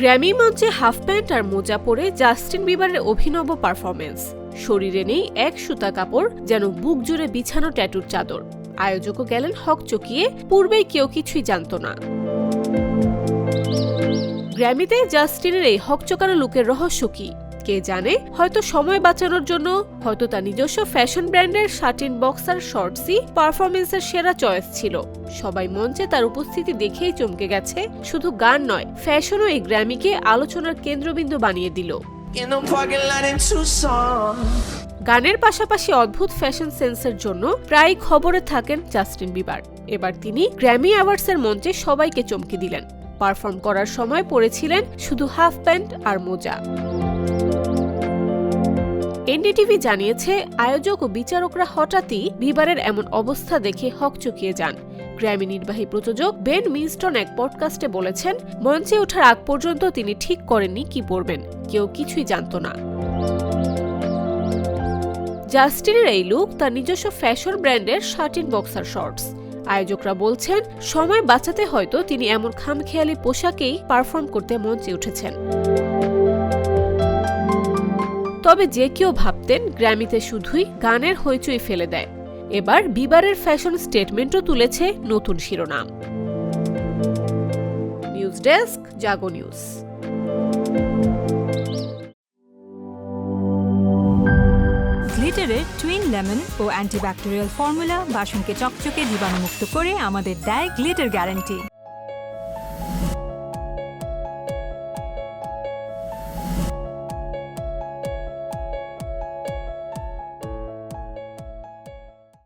Grammy মঞ্চে half pant আর মোজা পরে জাস্টিন বিবারের অভিনব পারফরমেন্স শরীরে নেই এক সুতা কাপড়, যেন বুক জুড়ে বিছানো ট্যাটুর চাদর। আয়োজকও গেলেন হক চকিয়ে, পূর্বেই কেউ কিছুই জানত না। গ্র্যামিতে জাস্টিনের এই হকচকানো লুকের রহস্য কি? কে জানে হয়তো সময় বাঁচানোর জন্য হয়তো তার নিজস্ব ফ্যাশন ব্র্যান্ডের শার্টিন বক্সার শর্টসই পারফরমেন্সের সেরা চয়েস ছিল। সবাই মঞ্চে তার উপস্থিতি দেখেই চমকে গেছে। শুধু গান নয় ফ্যাশনও এই গ্র্যামিকে আলোচনার কেন্দ্রবিন্দু বানিয়ে দিল. গানের পাশাপাশি অদ্ভুত ফ্যাশন সেন্সের জন্য প্রায় খবরে থাকেন জাস্টিন বিবার এবার তিনি গ্র্যামি অ্যাওয়ার্ডসের মঞ্চে সবাইকে চমকে দিলেন। পারফর্ম করার সময় পরেছিলেন শুধু হাফ প্যান্ট আর মোজা। এনডিটিভি জানিয়েছে, আয়োজক ও বিচারকরা হঠাৎই বিবারের এমন অবস্থা দেখে হকচকিয়ে যান। গ্র্যামি নির্বাহী প্রযোজক বেন মিনস্টন এক পডকাস্টে বলেছেন, মঞ্চে ওঠার আগ পর্যন্ত তিনি ঠিক করেননি কি পরবেন কেউ কিছুই জানত না। জাস্টিনের এই লুক তার নিজস্ব ফ্যাশন ব্র্যান্ডের শার্টিন বক্সার শর্টস। আয়োজকরা বলছেন, সময় বাঁচাতে হয়তো তিনি এমন খামখেয়ালি পোশাকেই পারফর্ম করতে মঞ্চে উঠেছেন। তবে যে কেউ ভাবতেন গ্র্যামিতে শুধুই গানের হইচই ফেলে দেয়। এবার বিবারের ফ্যাশন স্টেটমেন্টও তুলেছে নতুন শিরোনাম। News desk, Jago news. গ্লিটারের twin lemon ও অ্যান্টিব্যাকটেরিয়াল ফর্মুলা বাসনকে চকচকে জীবাণুমুক্ত করে আমাদের দেয় গ্লিটার গ্যারান্টি।